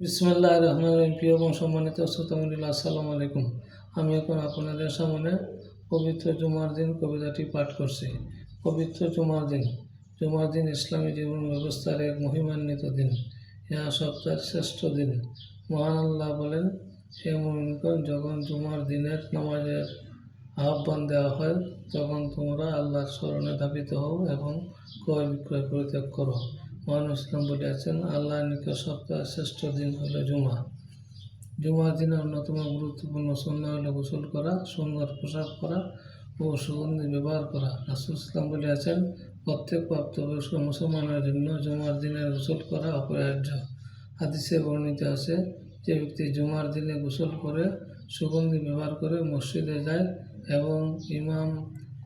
বিসমুল্লাহ রহমান রহিম, প্রিয় এবং সম্মানিত শ্রোতামন্ডলী আসসালামু আলাইকুম। আমি এখন আপনাদের সামনে পবিত্র জুমার দিন কবিতাটি পাঠ করছি। পবিত্র জুমার দিন জুমার দিন ইসলামী জীবন ব্যবস্থার এক মহিমান্বিত দিন। ইহা সপ্তাহের শ্রেষ্ঠ দিন। মহান আল্লাহ বলেন, হে মুমিনগণ, যখন জুমার দিনের নামাজের আহ্বান দেওয়া হয়, তখন তোমরা আল্লাহর স্মরণে ধাবিত হও এবং ক্রয় বিক্রয় পরিত্যাগ করো। মহান ইসলাম বলিয়াছেন আল্লাহর নিকট সপ্তাহের শ্রেষ্ঠ দিন হলো জুমা। জুমার দিনের অন্যতম গুরুত্বপূর্ণ সন্ন্য হলো গোসল করা, সুন্দর পোশাক করা ও সুগন্ধি ব্যবহার করা। রাসুল ইসলাম বলিয়াছেন প্রত্যেক প্রাপ্তবয়স্ক মুসলমানের জন্য জুমার দিনে গোসল করা অপরিহার্য। হাদিসে বর্ণিত আছে, যে ব্যক্তি জুমার দিনে গোসল করে, সুগন্ধি ব্যবহার করে মসজিদে যায় এবং ইমাম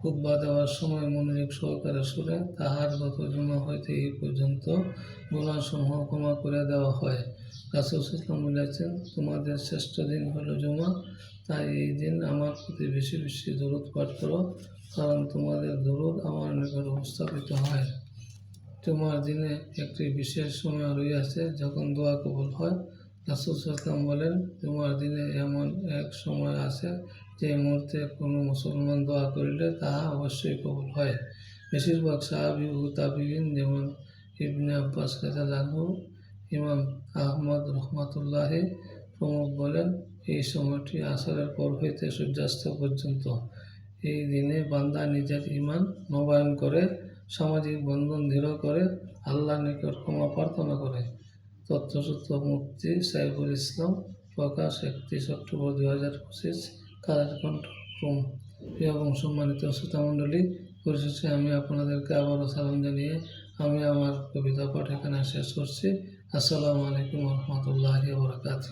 খুতবা দেওয়ার সময় মনোযোগ সহকারে শুনে তাহার গত জমা হইতে এই পর্যন্ত গুণাসমূহ ক্ষমা করে দেওয়া হয়। রাসুল ইসলাম বলেছেন, তোমাদের শ্রেষ্ঠ দিন হলো জমা, তাই এই দিন আমার প্রতি বেশি বেশি দূরত পাঠ করো, কারণ তোমাদের দূরত আমার নিকট উপস্থাপিত হয়। তোমার দিনে একটি বিশেষ সময় রইয়াছে, যখন দোয়া কবল হয়। রাসুল বলেন জুমার দিনে এমন এক সময় আছে যে মুহূর্তে কোনো মুসলমান দোয়া করিলে তাহা অবশ্যই কবুল হয়। বেশিরভাগ সাহাবি ও তাবিবিন যেমন ইবনে আব্বাস রাজু ইমাম আহমদ রহমতুল্লাহি প্রমুখ বলেন, এই সময়টি আসরের পর হইতে সূর্যাস্ত পর্যন্ত। এই দিনে বান্দা নিজের ইমান নবায়ন করে, সামাজিক বন্ধন দৃঢ় করে আল্লাহ নিকট ক্ষমা প্রার্থনা করে। তথ্যসূত্র মুক্তি সাইফুল ইসলাম, প্রকাশ একত্রিশ অক্টোবর দু হাজার পঁচিশ, কালার কন্ট্রোম প্রিয় এবং সম্মানিত শ্রোতামণ্ডলী, পরিশেষে আমি আপনাদেরকে আবারও সালাম জানিয়ে আমি আমার কবিতা পাঠ এখানে শেষ করছি। আসসালামু আলাইকুম রহমতুল্লাহ বরকাত